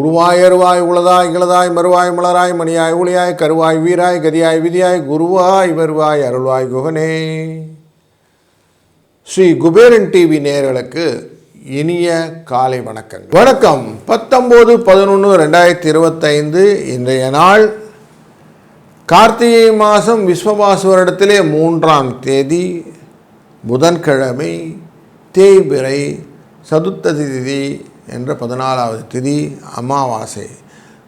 உருவாய் அருவாய் உளதாய் இளதாய் மறுவாய் மலராய் மணியாய் ஒளியாய் கருவாய் வீராய் கதியாய் விதியாய் குருவாய் வருவாய் அருள்வாய் குகனே. ஸ்ரீ குபேரன் டிவி நேர்களுக்கு இனிய காலை வணக்கங்கள். வணக்கம். பத்தொம்போது பதினொன்று ரெண்டாயிரத்தி இருபத்தைந்து இன்றைய நாள் கார்த்திகை மாதம் விஸ்வபாசு வருடத்திலே மூன்றாம் தேதி. புதன்கிழமை தேய்பிறை சதுர்த்ததி திதி என்ற பதினாலாவது திதி அமாவாசை.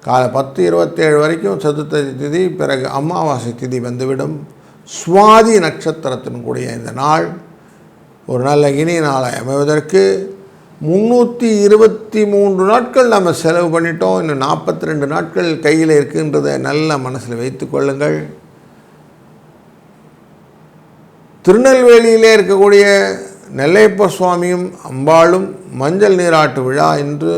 காலை பத்து இருபத்தேழு வரைக்கும் சதுர்த்ததி திதி பிறகு அமாவாசை திதி வந்துவிடும். சுவாதி நட்சத்திரத்தின் கூடிய இந்த நாள் ஒரு நல்ல இனிய நாளை அமைவதற்கு முந்நூற்றி இருபத்தி மூன்று நாட்கள் நம்ம செலவு பண்ணிட்டோம். இன்னும் நாற்பத்தி ரெண்டு நாட்கள் கையில் இருக்குன்றதை நல்ல மனசில் வைத்து கொள்ளுங்கள். திருநெல்வேலியிலே இருக்கக்கூடிய நெல்லையப்ப சுவாமியும் அம்பாளும் மஞ்சள் நீராட்டு விழா என்று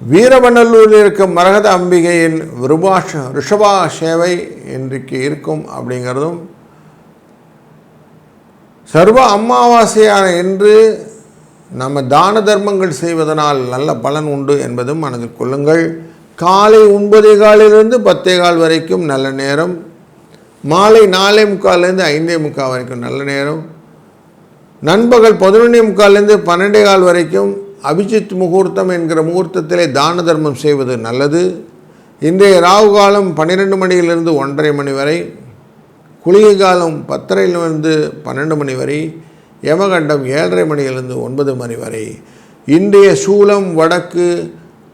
வீரவநல்லூரில் இருக்கும் மரகத அம்பிகையின் ரிபாஷ ரிஷபா சேவை இன்றைக்கு இருக்கும் அப்படிங்கிறதும் சர்வ அமாவாசையான என்று நம்ம தான தர்மங்கள் செய்வதனால் நல்ல பலன் உண்டு என்பதும் மனதில் கொள்ளுங்கள். காலை ஒன்பதே காலிலிருந்து பத்தே கால் வரைக்கும் நல்ல நேரம். மாலை நாலே முக்கால்லேருந்து ஐந்தே முக்கால் வரைக்கும் நல்ல நேரம். நண்பகல் பதினொன்றே முக்கால்லேருந்து பன்னெண்டே கால் வரைக்கும் அபிஜித் முகூர்த்தம் என்கிற முகூர்த்தத்திலே தான தர்மம் செய்வது நல்லது. இன்றைய ராகு காலம் பன்னிரெண்டு மணியிலிருந்து ஒன்றரை மணி வரை குளிகை காலம் பத்தரையிலிருந்து பன்னெண்டு மணி வரை யமகண்டம் ஏழரை மணியிலிருந்து ஒன்பது மணி வரை. இன்றைய சூலம் வடக்கு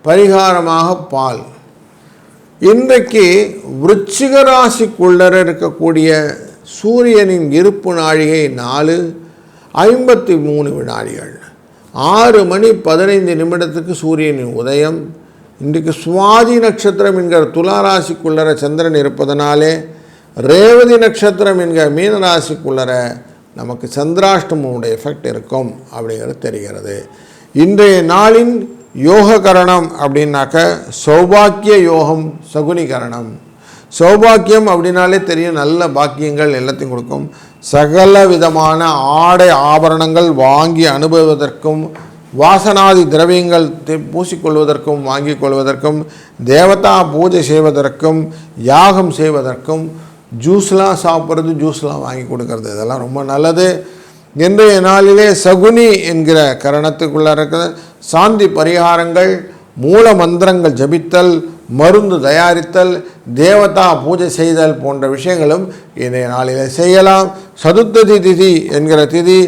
பரிகாரமாக பால். இன்றைக்கு விருச்சிக ராசிக்குள்ளர இருக்கக்கூடிய சூரியனின் இருப்பு நாழிகை நாலு ஐம்பத்தி மூணு வினாடிகள். ஆறு மணி பதினைந்து நிமிடத்துக்கு சூரியனின் உதயம். இன்றைக்கு சுவாதி நட்சத்திரம் என்கிற துளாராசிக்குள்ளர சந்திரன் இருப்பதனாலே ரேவதி நட்சத்திரம் என்கிற மீனராசிக்குள்ளர நமக்கு சந்திராஷ்டமனுடைய எஃபெக்ட் இருக்கும் அப்படிங்கிறது தெரிகிறது. இன்றைய நாளின் யோக கரணம் அப்படின்னாக்க சௌபாக்கிய யோகம் சகுனி கரணம் சௌபாக்கியம் அப்படின்னாலே தெரியும் நல்ல பாக்கியங்கள் எல்லாத்தையும் கொடுக்கும். சகல விதமான ஆடை ஆபரணங்கள் வாங்கி அனுபவிப்பதற்கும் வாசனாதி திரவியங்கள் தி- பூசிக்கொள்வதற்கும் வாங்கிக் கொள்வதற்கும் தேவதா பூஜை செய்வதற்கும் யாகம் செய்வதற்கும் ஜூஸ்லாம் சாப்பிட்றது ஜூஸ்லாம் வாங்கி கொடுக்கறது இதெல்லாம் ரொம்ப நல்லது. இன்றைய நாளிலே சகுனி என்கிற கரணத்துக்குள்ளே இருக்கிற சாந்தி பரிகாரங்கள் மூல மந்திரங்கள் ஜபித்தல் மருந்து தயாரித்தல் தேவதா பூஜை செய்தல் போன்ற விஷயங்களும் இன்றைய நாளில் செய்யலாம். சதுர்த்ததி திதி என்கிற திதி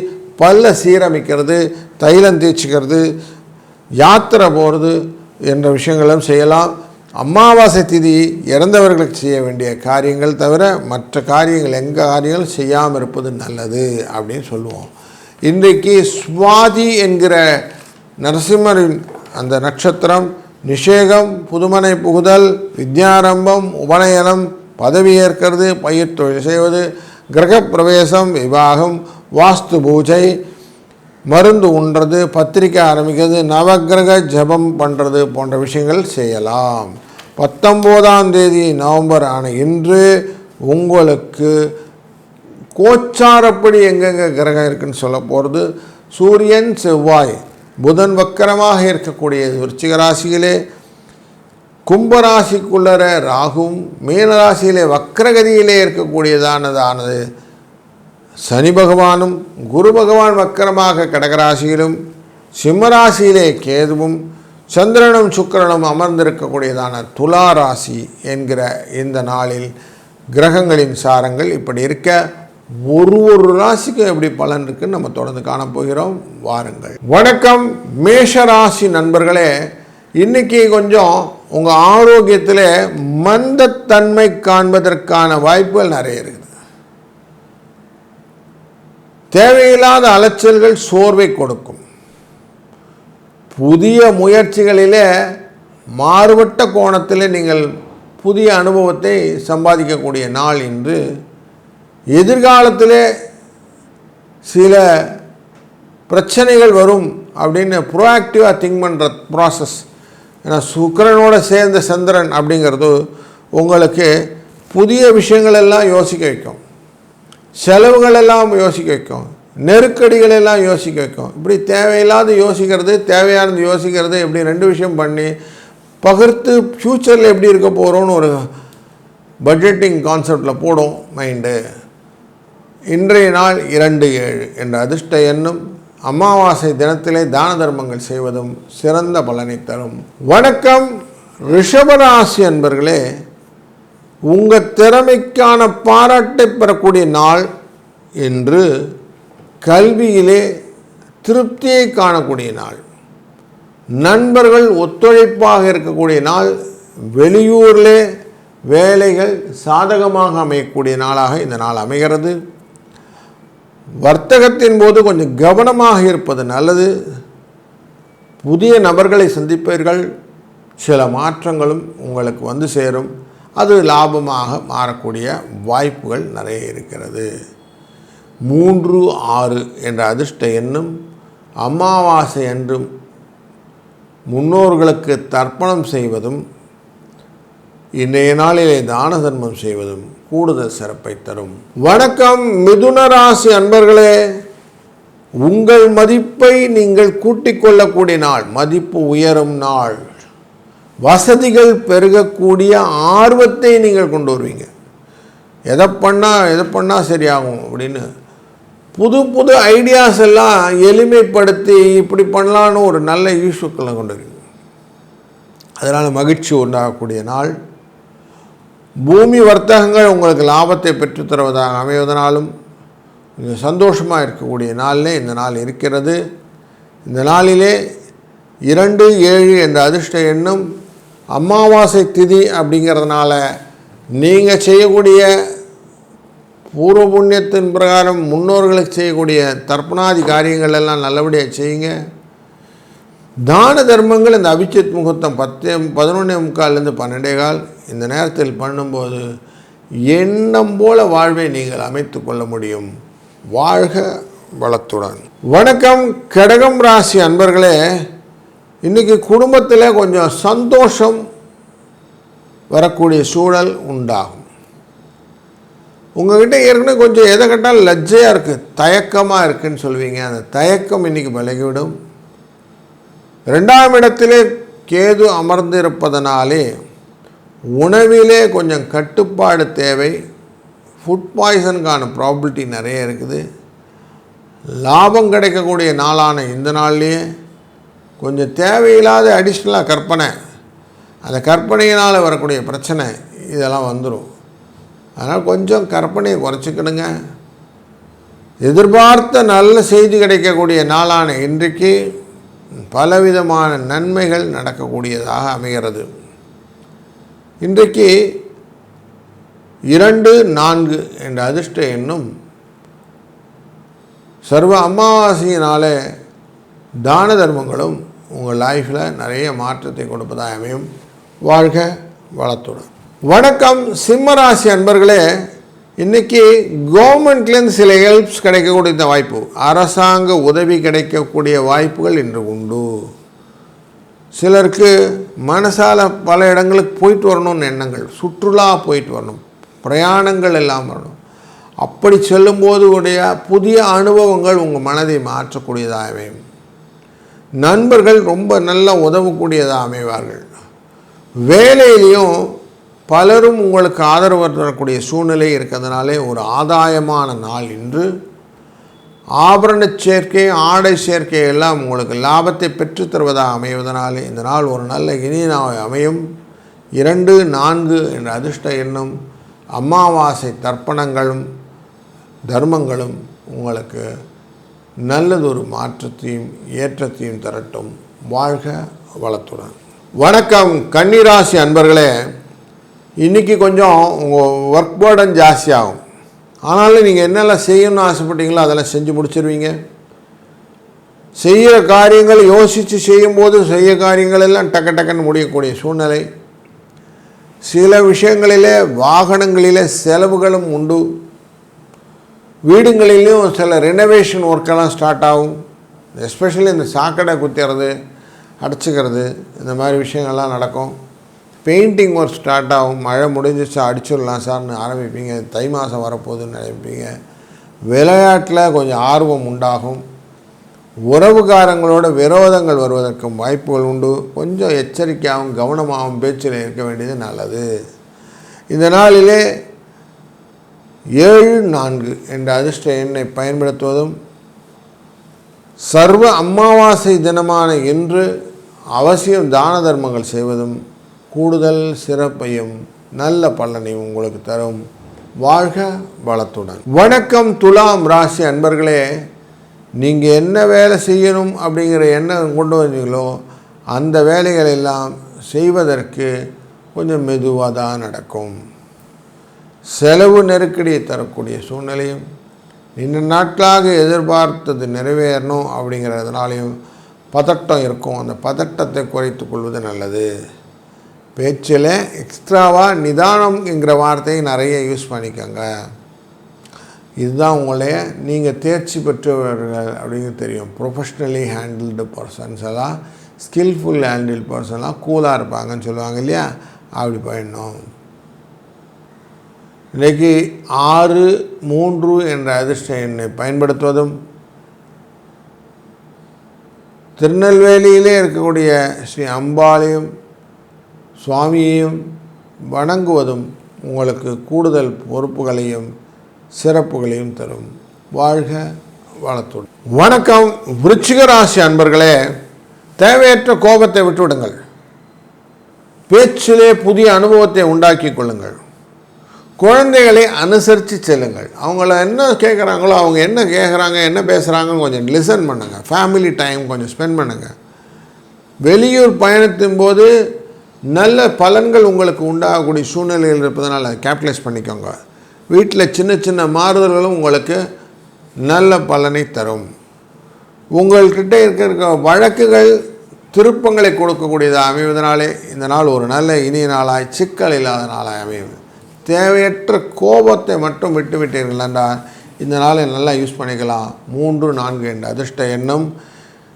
பல்ல சீரமைக்கிறது தைலம் தேய்ச்சிக்கிறது யாத்திரை போகிறது என்ற விஷயங்களும் செய்யலாம். அமாவாசை திதி இறந்தவர்களுக்கு செய்ய வேண்டிய காரியங்கள் தவிர மற்ற காரியங்கள் எங்கள் காரியங்களும் செய்யாமல் இருப்பது நல்லது அப்படின்னு சொல்லுவோம். இன்றைக்கு சுவாதி என்கிற நரசிம்மரின் அந்த நட்சத்திரம் நிஷேகம் புதுமனை புகுதல் வித்யாரம்பம் உபநயனம் பதவி ஏற்கிறது பயிர் தொழில் செய்வது கிரகப்பிரவேசம் விவாகம் வாஸ்து பூஜை மருந்து உண்றது பத்திரிக்கை ஆரம்பிக்கிறது நவக்கிரக ஜெபம் பண்ணுறது போன்ற விஷயங்கள் செய்யலாம். பத்தொம்போதாம் தேதி நவம்பர் ஆன இன்று உங்களுக்கு கோச்சாரப்படி எங்கெங்கே கிரகம் இருக்குன்னு சொல்ல போகிறது சூரியன் செவ்வாய் புதன் வக்கரமாக இருக்கக்கூடிய விருச்சிக ராசியிலே கும்பராசிக்குள்ளர ராகும் மீனராசியிலே வக்கரகதியிலே இருக்கக்கூடியதானதானது. சனி பகவானும் குரு பகவான் வக்கரமாக கடகராசியிலும் சிம்மராசியிலே கேதுவும் சந்திரனும் சுக்கிரனும் அமர்ந்திருக்கக்கூடியதான துலா ராசி என்கிற இந்த நாளில் கிரகங்களின் சாரங்கள் இப்படி இருக்க ஒரு ஒரு ராசிக்கும் எப்படி பலன் இருக்குன்னு நம்ம தொடர்ந்து காணப்போகிறோம். வாருங்கள். வணக்கம். மேஷ ராசி நண்பர்களே இன்னைக்கு கொஞ்சம் உங்கள் ஆரோக்கியத்தில் மந்தத்தன்மை காண்பதற்கான வாய்ப்புகள் நிறைய இருக்குது. தேவையில்லாத அலைச்சல்கள் சோர்வை கொடுக்கும். புதிய முயற்சிகளிலே மாறுபட்ட கோணத்தில் நீங்கள் புதிய அனுபவத்தை சம்பாதிக்கக்கூடிய நாள் இன்று எதிர்காலத்திலே சில பிரச்சனைகள் வரும் அப்படின்னு ப்ரோஆக்டிவாக திங்க் பண்ணுற ப்ராசஸ் ஏன்னா சுக்கிரனோட சேர்ந்த சந்திரன் அப்படிங்கிறது உங்களுக்கு புதிய விஷயங்கள் எல்லாம் யோசிக்க வைக்கும். செலவுகள் எல்லாம் யோசிக்க வைக்கும். நெருக்கடிகள் எல்லாம் யோசிக்க வைக்கும். இப்படி தேவையில்லாத யோசிக்கிறது தேவையானது யோசிக்கிறது இப்படி ரெண்டு விஷயம் பண்ணி பகிர்த்து ஃப்யூச்சரில் எப்படி இருக்க போகிறோன்னு ஒரு பட்ஜெட்டிங் கான்செப்டில் போடும் மைண்டு இன்றைய நாள் இரண்டு ஏழு என்ற அதிர்ஷ்ட எண்ணும் அமாவாசை தினத்திலே தான தர்மங்கள் செய்வதும் சிறந்த பலனை தரும். வணக்கம் ரிஷபராசி அன்பர்களே. உங்கள் திறமைக்கான பாராட்டை பெறக்கூடிய நாள் என்று கல்வியிலே திருப்தியை காணக்கூடிய நாள். நண்பர்கள் ஒத்துழைப்பாக இருக்கக்கூடிய நாள். வெளியூரிலே வேலைகள் சாதகமாக அமையக்கூடிய நாளாக இந்த நாள் அமைகிறது. வர்த்தகத்தின் போது கொஞ்சம் கவனமாக இருப்பது நல்லது. புதிய நபர்களை சந்திப்பீர்கள். சில மாற்றங்களும் உங்களுக்கு வந்து சேரும். அது லாபமாக மாறக்கூடிய வாய்ப்புகள் நிறைய இருக்கிறது. மூன்று ஆறு என்ற அதிர்ஷ்ட எண்ணும் அமாவாசை என்றும் முன்னோர்களுக்கு தர்ப்பணம் செய்வதும் இன்றைய நாளிலே தான தர்மம் செய்வதும் கூடுதல் சிறப்பை தரும். வணக்கம் மிதுன ராசி அன்பர்களே. உங்கள் மதிப்பை நீங்கள் கூட்டிக் கொள்ளக்கூடிய நாள் மதிப்பு உயரும் நாள். வசதிகள் பெருகக்கூடிய ஆர்வத்தை நீங்கள் கொண்டு வருவீங்க. எதை பண்ணால் எதை பண்ணால் சரியாகும் அப்படின்னு புது புது ஐடியாஸ் எல்லாம் எளிமைப்படுத்தி இப்படி பண்ணலான்னு ஒரு நல்ல ஈஸ்வக்களை கொண்டு வருவீங்க. அதனால் மகிழ்ச்சி உண்டாகக்கூடிய நாள். பூமி வர்த்தகங்கள் உங்களுக்கு லாபத்தை பெற்றுத் தருவதாக அமைவதனாலும் கொஞ்சம் சந்தோஷமாக இருக்கக்கூடிய நாளிலே இந்த நாள் இருக்கிறது. இந்த நாளிலே இரண்டு ஏழு என்ற அதிர்ஷ்ட எண்ணும் அமாவாசை திதி அப்படிங்கிறதுனால நீங்கள் செய்யக்கூடிய பூர்வ புண்ணியத்தின் பிரகாரம் முன்னோர்களுக்கு செய்யக்கூடிய தர்ப்பணாதி காரியங்கள் எல்லாம் நல்லபடியாக செய்யுங்க. தான தர்மங்கள் இந்த அபிச்சித் முகூர்த்தம் பத்து பதினொன்றே முக்கால்லேருந்து பன்னெண்டே கால். இந்த நேரத்தில் பண்ணும்போது எண்ணம் போல வாழ்வை நீங்கள் அமைத்து கொள்ள முடியும். வாழ்க வளத்துடன். வணக்கம் கடகம் ராசி அன்பர்களே. இன்றைக்கி குடும்பத்தில் கொஞ்சம் சந்தோஷம் வரக்கூடிய சூழல் உண்டாகும். உங்ககிட்ட ஏற்கனவே கொஞ்சம் எதை கேட்டால் லஜ்ஜையாக இருக்குது தயக்கமாக இருக்குன்னு சொல்லுவீங்க அந்த தயக்கம் இன்றைக்கி விலகிவிடும் ரெண்டாம் இடத்திலே கேது அமர்ந்திருப்பதனாலே உணவிலே கொஞ்சம் கட்டுப்பாடு தேவை. ஃபுட் பாய்சனுக்கான ப்ராபிலிட்டி நிறைய இருக்குது. லாபம் கிடைக்கக்கூடிய நாளான இந்த நாள்லேயே கொஞ்சம் தேவையில்லாத அடிஷ்னலாக கற்பனை. அந்த கற்பனையினால் வரக்கூடிய பிரச்சனை இதெல்லாம் வந்துடும் அதனால் கொஞ்சம் கற்பனையை குறைச்சிக்கணுங்க எதிர்பார்த்த நல்ல செய்தி கிடைக்கக்கூடிய நாளான இன்றைக்கு பலவிதமான நன்மைகள் நடக்கக்கூடியதாக அமைகிறது. இன்றைக்கு இரண்டு நான்கு என்ற அதிர்ஷ்ட எண்ணும் சர்வ அமாவாசையினாலே தான தர்மங்களும் உங்கள் லைஃப்பில் நிறைய மாற்றத்தை கொடுப்பதாக அமையும். வாழ்க வளத்துடன். வணக்கம். சிம்மராசி அன்பர்களே இன்றைக்கி கவர்மெண்ட்லேருந்து சில ஹெல்ப்ஸ் கிடைக்கக்கூடிய இந்த வாய்ப்பு. அரசாங்க உதவி கிடைக்கக்கூடிய வாய்ப்புகள் இன்று உண்டு. சிலருக்கு மனசால் பல இடங்களுக்கு போயிட்டு வரணும்னு எண்ணங்கள் சுற்றுலா போயிட்டு வரணும் பிரயாணங்கள் எல்லாம் வரணும். அப்படி செல்லும்போது உடைய புதிய அனுபவங்கள் உங்கள் மனதை மாற்றக்கூடியதாக அமையும் நண்பர்கள் ரொம்ப நல்லா உதவக்கூடியதாக அமைவார்கள். வேலையிலையும் பலரும் உங்களுக்கு ஆதரவு தரக்கூடிய சூழ்நிலை இருக்கிறதுனாலே ஒரு ஆதாயமான நாள் இன்று. ஆபரண சேர்க்கை ஆடை சேர்க்கை எல்லாம் உங்களுக்கு லாபத்தை பெற்றுத்தருவதாக அமைவதனாலே இந்த நாள் ஒரு நல்ல இனிய நாள் அமையும். இரண்டு நான்கு என்ற அதிர்ஷ்ட எண்ணும் அமாவாசை தர்ப்பணங்களும் தர்மங்களும் உங்களுக்கு நல்லதொரு மாற்றத்தையும் ஏற்றத்தையும் தரட்டும். வாழ்க வளத்துடன். வணக்கம் கன்னிராசி அன்பர்களே. இன்றைக்கி கொஞ்சம் உங்கள் ஒர்க் பேர்டன் ஜாஸ்தியாகும். ஆனாலும் நீங்கள் என்னெல்லாம் செய்யணும்னு ஆசைப்பட்டீங்களோ அதெல்லாம் செஞ்சு முடிச்சிருவீங்க. செய்கிற காரியங்கள் யோசித்து செய்யும்போது செய்ய காரியங்கள் எல்லாம் டக்கு டக்குன்னு முடியக்கூடிய சூழ்நிலை. சில விஷயங்களிலே வாகனங்களிலே செலவுகளும் உண்டு. வீடுங்களிலையும் சில ரெனோவேஷன் ஒர்க்கெல்லாம் ஸ்டார்ட் ஆகும். எஸ்பெஷலி இந்த சாக்கடை குத்துறது அடைச்சிக்கிறது இந்த மாதிரி விஷயங்கள்லாம் நடக்கும். பெயிண்டிங் ஒர்க் ஸ்டார்ட் ஆகும். மழை முடிஞ்சிச்சு அடிச்சிடலாம் சார்னு ஆரம்பிப்பீங்க. தை மாதம் வரப்போகுதுன்னு நினைப்பீங்க. விளையாட்டில் கொஞ்சம் ஆர்வம் உண்டாகும். உறவுகாரங்களோட விரோதங்கள் வருவதற்கும் வாய்ப்புகள் உண்டு. கொஞ்சம் எச்சரிக்கையாகவும் கவனமாகவும் பேச்சில் இருக்க வேண்டியது நல்லது. இந்த நாளிலே ஏழு நான்கு என்ற அதிர்ஷ்ட எண்ணை பயன்படுத்துவதும் சர்வ அமாவாசை தினமான இன்று அவசியம் தான தர்மங்கள் செய்வதும் கூடுதல் சிறப்பையும் நல்ல பலனையும் உங்களுக்கு தரும். வாழ்க வளத்துடன். வணக்கம் துலாம் ராசி அன்பர்களே நீங்கள் என்ன வேலை செய்யணும் அப்படிங்கிற எண்ணம் கொண்டு வந்தீங்களோ அந்த வேலைகள் எல்லாம் செய்வதற்கு கொஞ்சம் மெதுவாக தான் நடக்கும். செலவு நெருக்கடியை தரக்கூடிய சூழ்நிலையும் நீண்ட நாட்களாக எதிர்பார்த்தது நிறைவேறணும் அப்படிங்கிறதுனாலையும் பதட்டம் இருக்கும். அந்த பதட்டத்தை குறைத்து கொள்வது நல்லது. பேச்சில் எக்ஸ்ட்ராவாக நிதானம் என்கிற வார்த்தையை நிறைய யூஸ் பண்ணிக்கோங்க. இதுதான் உங்களைய நீங்கள் தேர்ச்சி பெற்றவர்கள் அப்படின்னு தெரியும். ப்ரொஃபஷ்னலி ஹேண்டில்டு பர்சன்ஸ் எல்லாம் ஸ்கில்ஃபுல் ஹேண்டில் பர்சன்லாம் கூலாக இருப்பாங்கன்னு சொல்லுவாங்க இல்லையா? அப்படி போயிடணும். இன்றைக்கு ஆறு மூன்று என்ற அதிர்ஷ்ட எண்ணை பயன்படுத்துவதும் திருநெல்வேலியிலே இருக்கக்கூடிய ஸ்ரீ அம்பாளையும் சுவாமியையும் வணங்குவதும் உங்களுக்கு கூடுதல் பொறுப்புகளையும் சிறப்புகளையும் தரும். வாழ்க வளத்துடன். வணக்கம் விருச்சிக ராசி அன்பர்களே. தேவையற்ற கோபத்தை விட்டுவிடுங்கள். பேச்சிலே புதிய அனுபவத்தை உண்டாக்கி கொள்ளுங்கள். குழந்தைகளை அனுசரித்து செல்லுங்கள். அவங்கள என்ன கேட்குறாங்களோ அவங்க என்ன கேட்குறாங்க என்ன பேசுகிறாங்கன்னு கொஞ்சம் லிசன் பண்ணுங்கள் ஃபேமிலி டைம் கொஞ்சம் ஸ்பெண்ட் பண்ணுங்கள் வெளியூர் பயணத்தின் போது நல்ல பலன்கள் உங்களுக்கு உண்டாகக்கூடிய சூழ்நிலைகள் இருப்பதனால் அதை கேபிட்டலைஸ் பண்ணிக்கோங்க. வீட்டில் சின்ன சின்ன மாறுதல்களும் உங்களுக்கு நல்ல பலனை தரும். உங்கள்கிட்ட இருக்கிற வழக்குகள் திருப்பங்களை கொடுக்கக்கூடியதாக அமைவதனாலே இந்த நாள் ஒரு நல்ல இனிய நாளாய் சிக்கல் இல்லாத நாளாய் அமையும் தேவையற்ற கோபத்தை மட்டும் விட்டுவிட்டீர்கள் என்றால் இந்த நாளை நல்லா யூஸ் பண்ணிக்கலாம். மூன்று நான்கு என்ற அதிர்ஷ்ட எண்ணம்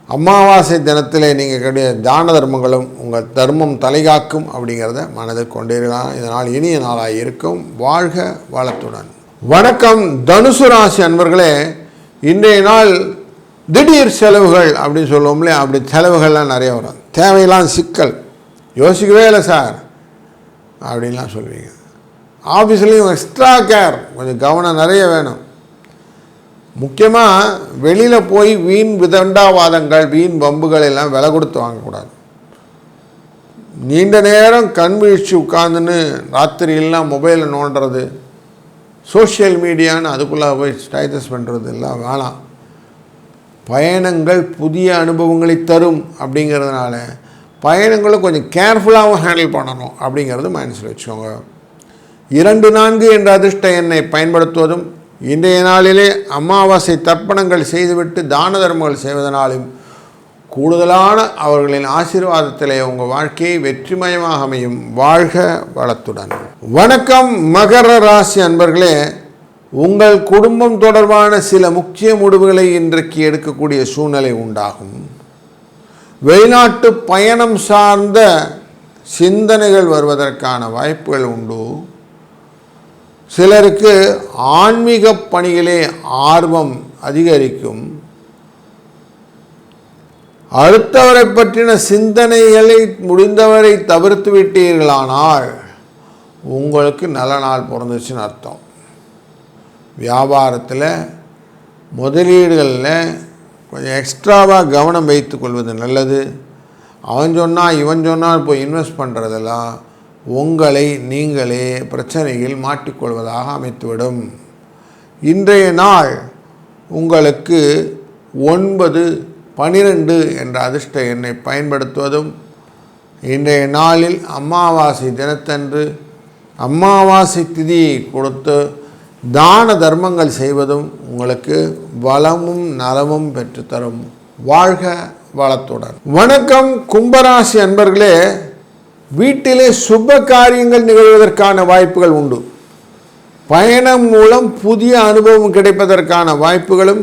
அமாவாசை தினத்திலே நீங்கள் கிடைய தான தர்மங்களும் உங்கள் தர்மம் தலைகாக்கும் அப்படிங்கிறத மனதில் கொண்டிருக்கலாம் இதனால் இனிய நாளாக இருக்கும். வாழ்க வளத்துடன். வணக்கம் தனுசு ராசி அன்பர்களே. இன்றைய நாள் திடீர் செலவுகள் அப்படின்னு சொல்லுவோம் அப்படி செலவுகள்லாம் நிறைய வரும். தேவையெல்லாம் சிக்கல். யோசிக்கவே இல்லை சார். அப்படின்லாம் சொல்லுவீங்க. ஆஃபீஸ்லேயும் எக்ஸ்ட்ரா கேர் கொஞ்சம் கவனம் நிறைய வேணும். முக்கியமாக வெளியில் போய் வீண் விதண்டாவாதங்கள் வீண் வம்புகள் எல்லாம் விலை கொடுத்து வாங்கக்கூடாது. நீண்ட நேரம் கண் வீழ்ச்சி உட்காந்துன்னு ராத்திரியெல்லாம் மொபைலை நோண்டுறது சோஷியல் மீடியான்னு அதுக்குள்ளே போய் ஸ்டைட்டஸ் பண்ணுறது எல்லாம் வேணாம். பயணங்கள் புதிய அனுபவங்களை தரும் அப்படிங்கிறதுனால பயணங்களும் கொஞ்சம் கேர்ஃபுல்லாகவும் ஹேண்டில் பண்ணணும் அப்படிங்கிறது மைனஸில் வச்சுக்கோங்க. இரண்டு நான்கு என்ற அதிர்ஷ்ட எண்ணை பயன்படுத்துவதும் இன்றைய நாளிலே அமாவாசை தர்ப்பணங்கள் செய்துவிட்டு தான தர்மங்கள் செய்வதனாலும் கூடுதலான அவர்களின் ஆசீர்வாதத்திலே உங்கள் வாழ்க்கையை வெற்றிமயமாக அமையும். வாழ்க வளத்துடன். வணக்கம் மகர ராசி அன்பர்களே. உங்கள் குடும்பம் தொடர்பான சில முக்கிய முடிவுகளை இன்றைக்கு எடுக்கக்கூடிய சூழ்நிலை உண்டாகும். வெளிநாட்டு பயணம் சார்ந்த சிந்தனைகள் வருவதற்கான வாய்ப்புகள் உண்டு. சிலருக்கு ஆன்மீக பணிகளே ஆர்வம் அதிகரிக்கும். அடுத்தவரை பற்றின சிந்தனைகளை முடிந்தவரை தவிர்த்து விட்டீர்களானால் உங்களுக்கு நல்ல நாள் பிறந்துச்சுன்னு அர்த்தம். வியாபாரத்தில் முதலீடுகளில் கொஞ்சம் எக்ஸ்ட்ராவாக கவனம் வைத்து கொள்வது நல்லது. அவன் சொன்னால் இவன் சொன்னால் போய் இன்வெஸ்ட் பண்ணுறதெல்லாம் உங்களை நீங்களே பிரச்சனையில் மாட்டிக்கொள்வதாக அமைத்துவிடும். இன்றைய நாள் உங்களுக்கு ஒன்பது பனிரெண்டு என்ற அதிர்ஷ்ட எண்ணை பயன்படுத்துவதும் இன்றைய நாளில் அமாவாசை தினத்தன்று அமாவாசை திதியை கொடுத்து தான தர்மங்கள் செய்வதும் உங்களுக்கு வளமும் நலமும் பெற்றுத்தரும். வாழ்க வளத்துடன். வணக்கம் கும்பராசி அன்பர்களே. வீட்டிலே சுப காரியங்கள் நிகழ்வதற்கான வாய்ப்புகள் உண்டு. பயணம் மூலம் புதிய அனுபவம் கிடைப்பதற்கான வாய்ப்புகளும்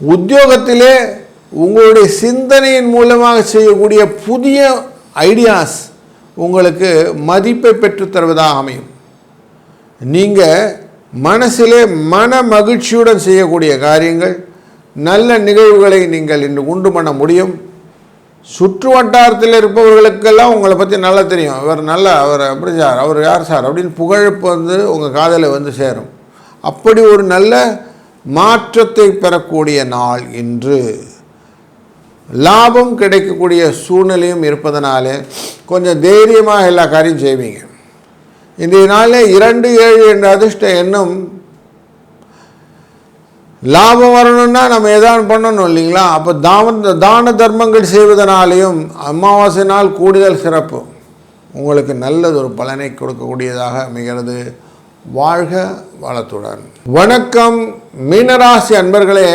உத்தியோகத்திலே உங்களுடைய சிந்தனையின் மூலமாக செய்யக்கூடிய புதிய ஐடியாஸ் உங்களுக்கு மதிப்பை பெற்றுத்தருவதாக அமையும். நீங்கள் மனசிலே மன மகிழ்ச்சியுடன் செய்யக்கூடிய காரியங்கள் நல்ல நிகழ்வுகளை நீங்கள் இன்று உண்டு பண்ண முடியும். சுற்று வட்டாரத்தில் இருப்பவர்களுக்கெல்லாம் உங்களை பற்றி நல்லா தெரியும். இவர் நல்லா அவர் அப்படி சார் அவர் யார் சார் அப்படின்னு புகழ்ப்பு வந்து உங்கள் காதலை வந்து சேரும். அப்படி ஒரு நல்ல மாற்றத்தை பெறக்கூடிய நாள் இன்று. லாபம் கிடைக்கக்கூடிய சூழ்நிலையும் இருப்பதனாலே கொஞ்சம் தைரியமாக எல்லா காரியம் செய்வீங்க. இன்றைய நாளில் இரண்டு ஏழு என்ற அதிர்ஷ்ட எண்ணம் லாபம் வரணும்னா நம்ம எதாவது பண்ணணும் இல்லைங்களா? அப்போ தான தான தர்மங்கள் செய்வதனாலேயும் அமாவாசை நாள் கூடுதல் சிறப்பு. உங்களுக்கு நல்லது ஒரு பலனை கொடுக்கக்கூடியதாக அமைகிறது. வாழ்க வளத்துடன். வணக்கம் மீனராசி அன்பர்களே.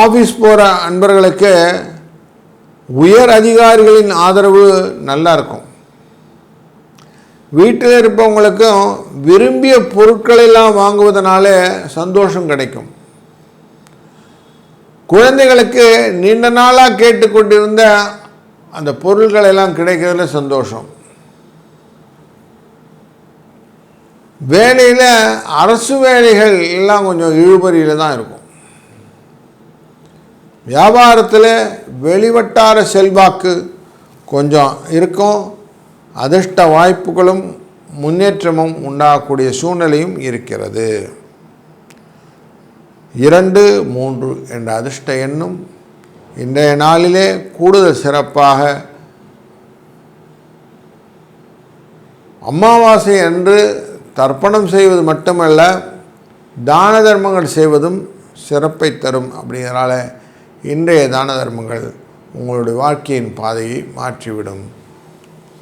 ஆஃபீஸ் போகிற அன்பர்களுக்கு உயர் அதிகாரிகளின் ஆதரவு நல்லா இருக்கும். வீட்டில் இருப்பவங்களுக்கும் விரும்பிய பொருட்களெல்லாம் வாங்குவதனால சந்தோஷம் கிடைக்கும். குழந்தைகளுக்கு நீண்ட நாளாக கேட்டுக்கொண்டிருந்த அந்த பொருள்கள் எல்லாம் கிடைக்கிறதுல சந்தோஷம். வேலையில் அரசு வேலைகள் எல்லாம் கொஞ்சம் இழுபறியில் தான் இருக்கும். வியாபாரத்தில் வெளிவட்டார செல்வாக்கு கொஞ்சம் இருக்கும். அதிர்ஷ்ட வாய்ப்புகளும் முன்னேற்றமும் உண்டாகக்கூடிய சூழ்நிலையும் இருக்கிறது. இரண்டு மூன்று என்ற அதிர்ஷ்ட எண்ணும் இன்றைய நாளிலே கூடுதல் சிறப்பாக அமாவாசை அன்று தர்ப்பணம் செய்வது மட்டுமல்ல தான தர்மங்கள் செய்வதும் சிறப்பை தரும். அப்படிங்கிறனால இன்றைய தான தர்மங்கள் உங்களுடைய வாழ்க்கையின் பாதையை மாற்றிவிடும்.